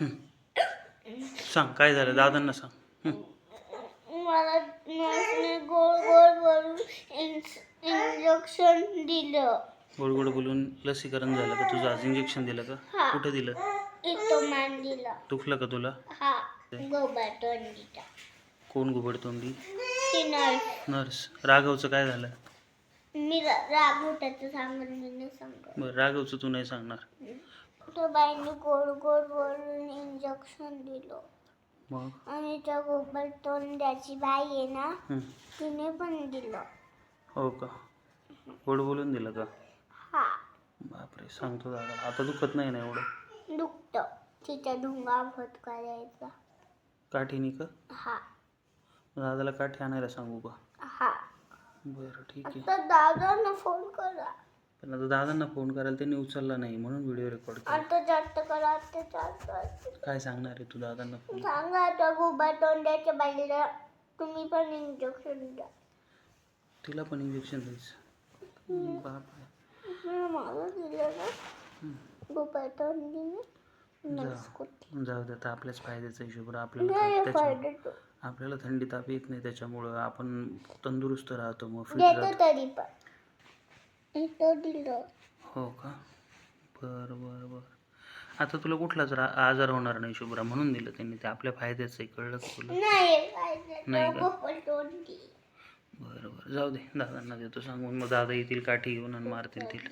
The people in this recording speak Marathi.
सांग काय झालं? दादांना सांग. मला नर्सने गोल गोल वरून इंजेक्शन दिलं. गोड गोड बोलून लसीकरण झालं का? तुझं आज इंजेक्शन दिलं का? हा. कुठं दिलं? इथं मान दिलं. दुखलं का तुला? हा दिला कोण घुबड तोंडी ती नर्स नर्स राघवचं काय झालं? मी रा- रागवटाचं सांगून मी नाही सांगत. बरं राघवचं तू नाही सांगणार. तो बाईने गोड गोड वरून इंजेक्शन दिलं. मग? आणि त्या गोबर तोंड्याची बाई आहे ना हं. तिने पण दिलं. हो का? गोड बोलून दिलं का? हा. बापरे सांगतो दादा. आता दुखत नाही ना एवढं? दुखतं. तिचा ढुंगा भत करायचा काठीनी का? हा. दादाला काठी आणायला सांगू का? हा. बरं ठीक आहे. आता दादांना फोन करा. पण आता दादांना फोन करायला त्यांनी उचलला नाही म्हणून व्हिडिओ रेकॉर्ड केला. आता जास्त करा आता जास्त काय सांगणार आहे तू दादांना फोन सांगा आता गोबा तोंड्याच्या बाईला तुम्ही पण इंजेक्शन द्या. तिला पण इंजेक्शन द्यायचं. बापरे मला दिलं ना. गोबा तोंडीने जाऊ दे आता आपल्याच फायद्याचा हिशोब. आपल्याला त्याच्या फायदा आपल्याला थंडी ताप येत नाही त्याच्यामुळं. आपण तंदुरुस्त राहतो मग फिट देतो राहतो. तरी पण. हो का? बरं बरं बरं. आता तुला कुठलाच रा आजार होणार नाही शुभ्रा. म्हणून दिलं त्यांनी. ते आपल्या फायद्याचं आहे कळलं का तुला? नाही का? बरं बरं. जाऊ दे. दादांना देतो सांगून. मग दादा येतील काठी घेऊन आणि मारतील तिला.